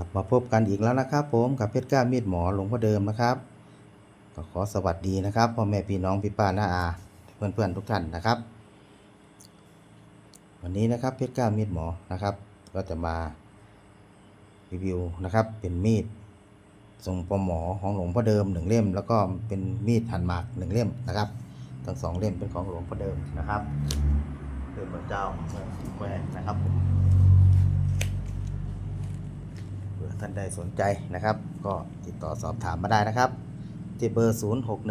ครับมาพบกันอีกแล้วนะครับ ผมกับเพชรก้ามีดหมอหลวงพ่อเดิมนะครับก็ขอสวัสดีนะครับพ่อแม่พี่น้องพี่ป้าน้าอา เพื่อนๆทุกท่านนะครับ วันนี้นะครับเพชรก้ามีดหมอนะครับ ก็จะมารีวิวนะครับ เป็นมีดทรงปอหมอของหลวงพ่อเดิมหนึ่งเล่ม แล้วก็เป็นมีดหั่นหมากหนึ่งเล่มนะครับทั้งสองเล่มเป็นของหลวงพ่อเดิมนะครับเป็นพระเจ้าเมืองแควนะครับ ผื่อท่านใดสนใจนะครับ ก็ติดต่อสอบถามมาได้นะครับ ที่เบอร์ 0 6 1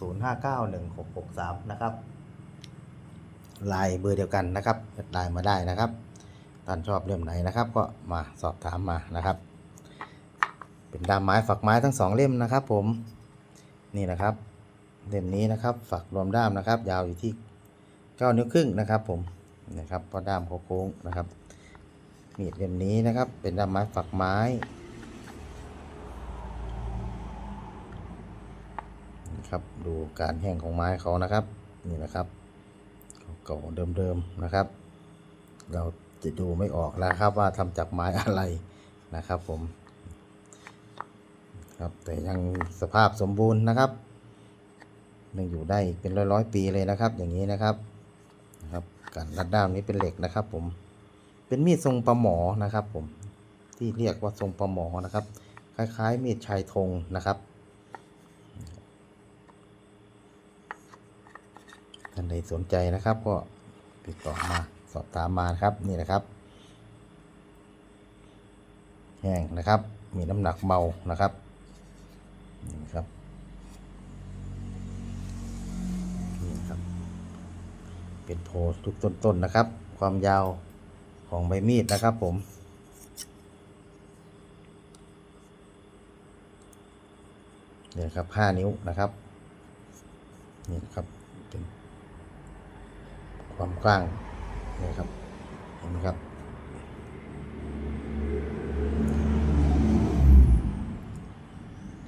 0 5 9 1 6 6 3 นะครับไลน์เบอร์เดียวกันนะครับแอดไลน์มาได้นะครับท่านชอบเล่มไหนนะครับ ก็มาสอบถามมานะครับ เป็นดามไม้ฝักไม้ทั้งสองเล่มนะครับ ผมนี่นะครับเล่มนี้นะครับฝักรวมด้ามนะครับ ยาวอยู่ที่ 9 นิ้วครึ่งนะครับ ผมนะครับเพราะด้ามเขาโค้งนะครับ มีดเล่มนี้นะครับ เป็นด้ามไม้ฝักไม้ นะครับ ดูการแห้งของไม้เขานะครับ นี่นะครับเก่าเดิมๆนะครับ เราจะดูไม่ออกแล้วครับว่าทำจากไม้อะไรนะครับผมครับแต่ยังสภาพสมบูรณ์นะครับยังอยู่ได้เป็นร้อยๆปีเลยนะครับ อย่างนี้นะครับนะครับการรัดด้ามนี้เป็นเหล็กนะครับผม เป็นมีดทรงปลาหมอนะครับผมที่เรียกว่าทรงปลาหมอนะครับ คล้ายๆ มีดชายธงนะครับท่านใดสนใจนะครับก็ติดต่อมาสอบถามมาครับนี่นะครับ แห้งนะครับ มีน้ำหนักเบานะครับนี่ครับนี่ครับ เป็นโพสทุกต้นๆนะครับ ความยาว ของใบมีดนะครับผม เนี่ยครับห้านิ้วนะครับ นี่ครับเป็นความกว้างนี่ครับ เห็นไหมครับ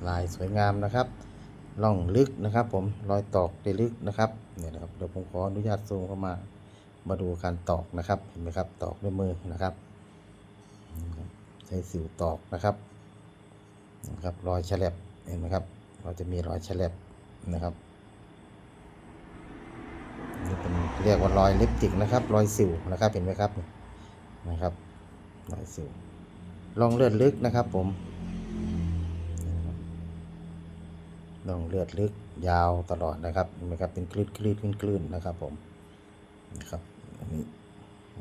ลายสวยงามนะครับล่องลึกนะครับผมรอยตอกได้ลึกนะครับเนี่ยนะครับเดี๋ยวผมขออนุญาตซูมเข้ามา มาดูการตอกนะครับเห็นไหมครับตอกด้วยมือนะครับ ใช้สิวตอกนะครับนะครับรอยแฉลบเห็นไหมครับ เราจะมีรอยแฉลบนะครับนี่เป็นเรียกว่ารอยลิปติกนะครับ รอยสิวนะครับเห็นไหมครับนะครับรอยสิวลองเลือดลึกนะครับผมลองเลือดลึกยาวตลอดนะครับเห็นไหมครับเป็นคลื่นคลื่นคลื่นนะครับผมนะครับ นี้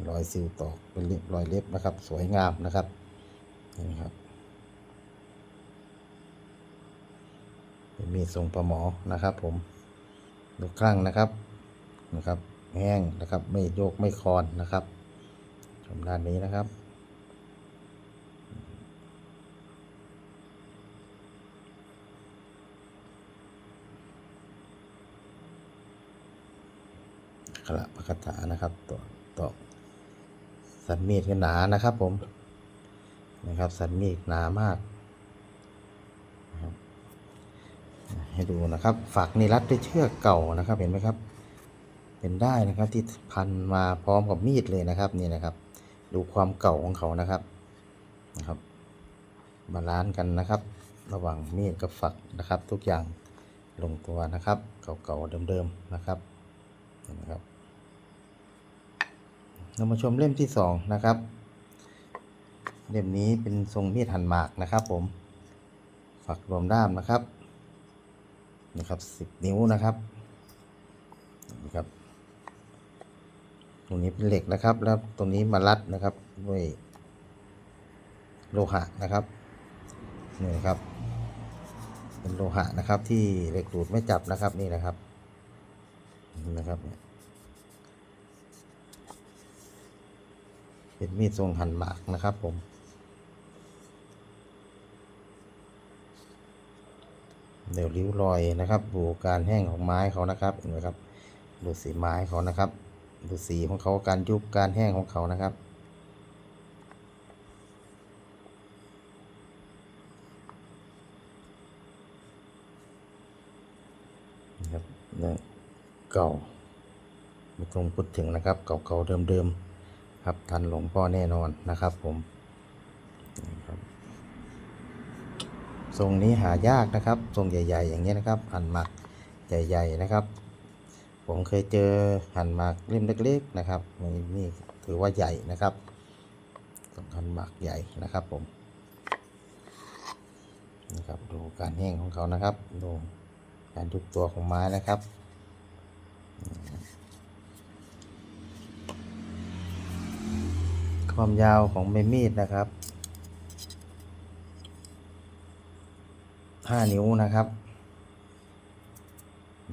รอยซิลตอกเป็นรอยเล็บนะครับ สวยงามนะครับนี่ครับ เป็นมีทรงประหมอนะครับ ผมดูครั่งนะครับนะครับ แห้งนะครับ ไม่โยกไม่คอนนะครับชมด้านนี้นะครับ ขละพระคาถานะครับต่อต่อสันมีดก็หนานะครับผมนะครับ สันมีดหนามากนะครับให้ดูนะครับฝักนี่รัดด้วยเชือกเก่านะครับเห็นไหมครับ เป็นได้นะครับที่พันมาพร้อมกับมีดเลยนะครับนี่นะครับ ดูความเก่าของเขานะครับนะครับบาลานซ์กันนะครับ ระหว่างมีดกับฝักนะครับ ทุกอย่างลงตัวนะครับ เก่าๆเดิมๆนะครับนไหมครับ เรามาชมเล่มที่สองนะครับ เล่มนี้เป็นทรงมีดหั่นหมากนะครับ ผม ฝักรวมด้ามนะครับ นะครับสิบนิ้วนะครับนะครับตรงนี้เป็นเหล็กนะครับ แล้วตรงนี้มารัดนะครับด้วยโลหะนะครับนี่นะครับ เป็นโลหะนะครับที่เหล็กดูดไม่จับนะครับนี่นะครับนี่นะครับเนี่ย เป็นมีดทรงหั่นหมากนะครับผม เดี๋ยวริ้วรอยนะครับ ดูการแห้งของไม้เขานะครับ เห็นไหมครับ ดูสีไม้เขานะครับ ดูสีของเขาการยุบการแห้งของเขานะครับนะครับเนี่ยเก่าไม่ต้องพูดถึงนะครับ เก่าๆเดิมๆ ครับทันหลวงพ่อแน่นอนนะครับผมทรงนี้หายากนะครับทรงใหญ่ ๆ อย่างเงี้นะครับหั่นหมักใหญ่ ๆนะครับ ผมเคยเจอหั่นหมากเล่มเล็ก ๆ นะครับนี่นี่ถือว่าใหญ่นะครับทรงหั่นหมากใหญ่นะครับผมนะครับดูการแห้งของเขานะครับดูการยุบตัวของไม้นะครับ ความยาวของใบมีดนะครับห้านิ้วนะครับ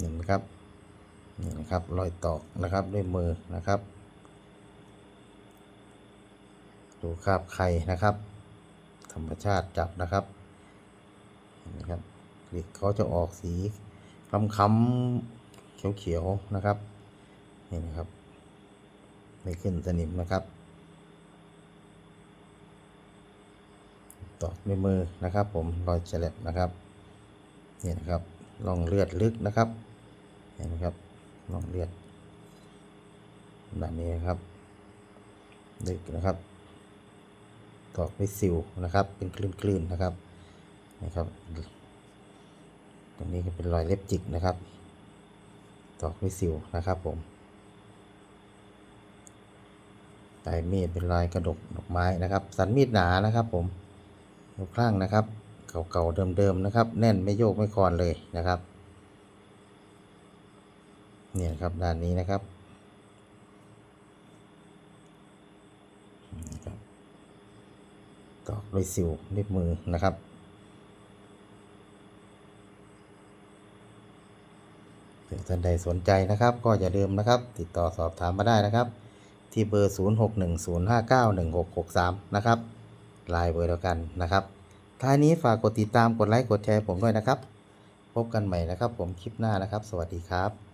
นี่นะครับนี่นะครับรอยตอกนะครับด้วยมือนะครับ ดูคราบไข่นะครับ ธรรมชาติจับนะครับเห็นะครับกลีกเขาจะออกสีคล้ำคล้ำๆเขียวๆนะครับนี่นะครับไม่ขึ้นสนิมนะครับ ตอกด้วยมือนะครับ ผมรอยเฉลบนะครับนี่นะครับร่องเลือดลึกนะครับเห็นไหมครับร่องเลือดด้านนี้นะครับลึกนะครับตอกด้วยสิวนะครับ เป็นคลื่นๆนะครับนะครับ ตรงนี้ก็เป็นรอยเล็บจิกนะครับ ตอกด้วยสิวนะครับผมปลายมีดเป็นลายกระดกดอกไม้นะครับ สันมีดหนานะครับผม ดูข้างนะครับ เก่าๆเดิมๆนะครับ แน่นไม่โยกไม่คลอนเลยนะครับ เนี่ยครับด้านนี้นะครับนี่ครับ ตอกด้วยสิวด้วยมือนะครับท่านใดสนใจนะครับ ก็อย่าลืมนะครับ ติดต่อสอบถามมาได้นะครับ ที่เบอร์ 0610591663 นะครับ ไลน์เบอร์เดียวกันนะครับท้ายนี้ฝากกดติดตามกดไลค์กดแชร์ผมด้วยนะครับ พบกันใหม่นะครับ ผมคลิปหน้านะครับ สวัสดีครับ